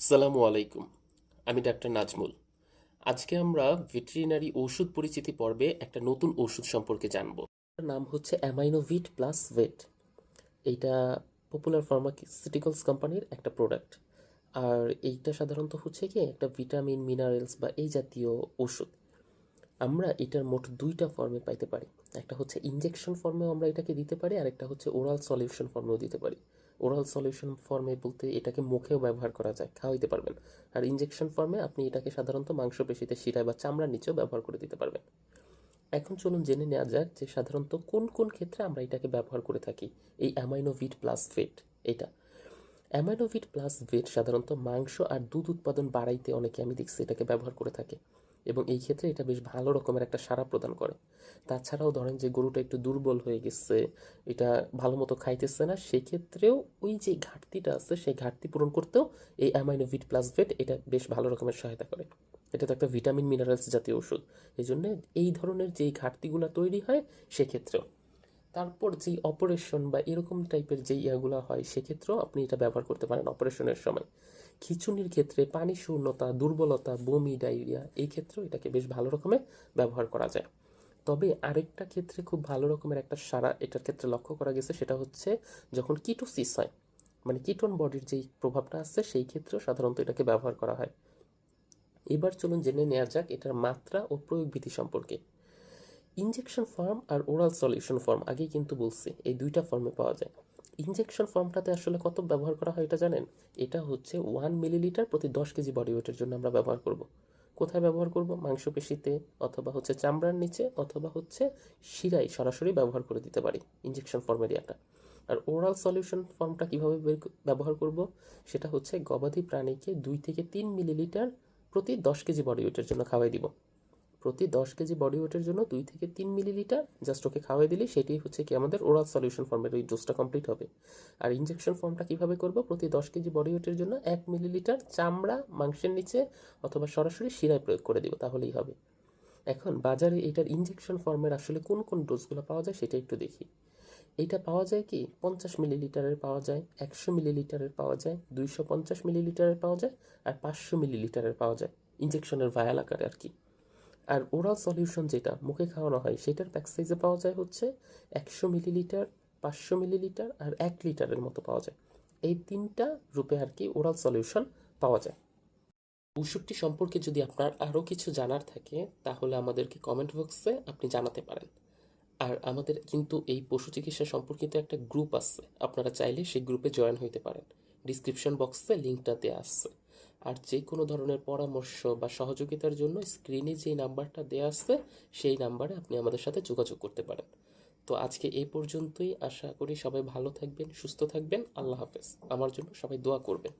সালামু আলাইকুম। আমি ডাক্তার নাজমুল। আজকে আমরা ভেটেরিনারি ওষুধ পরিচিতি পর্বে একটা নতুন ওষুধ সম্পর্কে জানব। নাম হচ্ছে অ্যামাইনোভিট প্লাস ভেট। এইটা পপুলার ফার্মাসিউটিক্যালস কোম্পানির একটা প্রোডাক্ট আর এইটা সাধারণত হচ্ছে কি, একটা ভিটামিন মিনারেলস বা এই জাতীয় ওষুধ। আমরা এটার মোট দুইটা ফর্মে পাইতে পারি। একটা হচ্ছে ইনজেকশন ফর্মেও আমরা এটাকে দিতে পারি আর একটা হচ্ছে ওরাল সলিউশন ফর্মেও দিতে পারি। ওরাল সলিউশন ফর্মে বলতে এটাকে মুখেও ব্যবহার করা যায়, খাওয়াইতে পারবেন। আর ইনজেকশন ফর্মে আপনি এটাকে সাধারণত মাংসপেশিতে শিরায় বা চামড়ার নিচেও ব্যবহার করে দিতে পারবেন। এখন চলুন জেনে নেওয়া যাক যে সাধারণত কোন কোন ক্ষেত্রে আমরা এটাকে ব্যবহার করে থাকি। এই অ্যামাইনোভিট প্লাস ফেট এটা। অ্যামাইনোভিট প্লাস ভেট সাধারণত মাংস আর দুধ উৎপাদন বাড়াইতে অনেকে, আমি দেখছি, এটাকে ব্যবহার করে থাকে। এবং এই ক্ষেত্রে এটা বেশ ভালো রকমের একটা সাড়া প্রদান করে। তাছাড়াও ধরেন যে গরুটা একটু দুর্বল হয়ে গেছে, এটা ভালো মতো খাইতেছে না, সেক্ষেত্রেও ওই যে ঘাটতিটা আছে, সেই ঘাটতি পূরণ করতেও এই অ্যামাইনোভিট প্লাস ভেট এটা বেশ ভালো রকমের সহায়তা করে। এটা তো একটা ভিটামিন মিনারেলস জাতীয় ওষুধ। এই জন্য এই ধরনের যেই ঘাটতিগুলো তৈরি হয়, সেক্ষেত্রেও। তারপর যেই অপারেশন বা এরকম টাইপের যেই ইয়াগুলো হয়, সেক্ষেত্রেও আপনি এটা ব্যবহার করতে পারেন অপারেশনের সময়। খিচুনির ক্ষেত্রে পানি শূন্যতা, দুর্বলতা, বমি ডায়রিয়া এই ক্ষেত্রেও এটাকে বেশ ভালো রকমের ব্যবহার করা যায়। তবে আরেকটা ক্ষেত্রে খুব ভালো রকমের একটা সারা এটার ক্ষেত্রে লক্ষ্য করা গেছে, সেটা হচ্ছে যখন কিটোসিস হয় মানে কিটোন বডির যেই প্রভাবটা আছে, সেই ক্ষেত্রেও সাধারণত এটাকে ব্যবহার করা হয়। এবার চলুন জেনে নেওয়া যাক এটার মাত্রা ও প্রয়োগবিধি সম্পর্কে। ইনজেকশন ফর্ম আর ওরাল সলিউশন ফর্ম আগেই কিন্তু বলছি, এই দুইটা ফর্মে পাওয়া যায়। ইনজেকশন ফর্মটাতে আসলে কত ব্যবহার করা হয় এটা জানেন? এটা হচ্ছে ওয়ান মিলিলিটার প্রতি দশ কেজি বডি ওয়েটের জন্য আমরা ব্যবহার করব। কোথায় ব্যবহার করব? মাংসপেশিতে অথবা হচ্ছে চামড়ার নিচে অথবা হচ্ছে শিরায় সরাসরি ব্যবহার করে দিতে পারি ইনজেকশন ফর্মের ইয়াটা। আর ওরাল সলিউশন ফর্মটা কীভাবে ব্যবহার করব? সেটা হচ্ছে গবাদি প্রাণীকে দুই থেকে তিন মিলিলিটার প্রতি দশ কেজি বডি ওয়েটের জন্য খাওয়াই দিব। প্রতি দশ কেজি বডি ওয়েটের জন্য দুই থেকে তিন মিলিলিটার জাস্ট ওকে খাওয়াই দিলে সেটি হচ্ছে কি আমাদের ওরাল সলিউশন ফর্মের ওই ডোজটা কমপ্লিট হবে। আর ইনজেকশন ফর্মটা কীভাবে করব? প্রতি দশ কেজি বডি ওয়েটের জন্য এক মিলিলিটার চামড়া মাংসের নিচে অথবা সরাসরি শিরায় প্রয়োগ করে দিব, তাহলেই হবে। এখন বাজারে এটার ইনজেকশন ফর্মের আসলে কোন কোন ডোজগুলো পাওয়া যায় সেটা একটু দেখি। এইটা পাওয়া যায় কি পঞ্চাশ মিলিলিটারের পাওয়া যায়, একশো মিলিলিটারের পাওয়া যায়, দুইশো পঞ্চাশ মিলিলিটারের পাওয়া যায়, আর পাঁচশো মিলিলিটারের পাওয়া যায়। ইনজেকশনের ভায়াল আকারে আর কি। আর ওরাল সলিউশন যেটা মুখে খাওয়ানো হয়, সেটার প্যাক সাইজে পাওয়া যায় হচ্ছে একশো মিলিলিটার পাঁচশো মিলিলিটার আর এক লিটারের মতো পাওয়া যায়। এই তিনটা রূপে আর কি ওরাল সলিউশন পাওয়া যায়। ওষুধটি সম্পর্কে যদি আপনার আরও কিছু জানার থাকে, তাহলে আমাদেরকে কমেন্ট বক্সে আপনি জানাতে পারেন। আর আমাদের কিন্তু এই পশু চিকিৎসা সম্পর্কিত একটা গ্রুপ আছে, আপনারা চাইলে সেই গ্রুপে জয়েন হইতে পারেন। ডিসক্রিপশন বক্সে লিঙ্কটা দেওয়া আছে। আর যে কোনো ধরনের পরামর্শ বা সহযোগিতার জন্য স্ক্রিনে যেই নাম্বারটা দেওয়া আছে, সেই নাম্বারে আপনি আমাদের সাথে যোগাযোগ করতে পারেন। তো আজকে এই পর্যন্তই। আশা করি সবাই ভালো থাকবেন, সুস্থ থাকবেন। আল্লাহ হাফেজ। আমার জন্য সবাই দোয়া করবেন।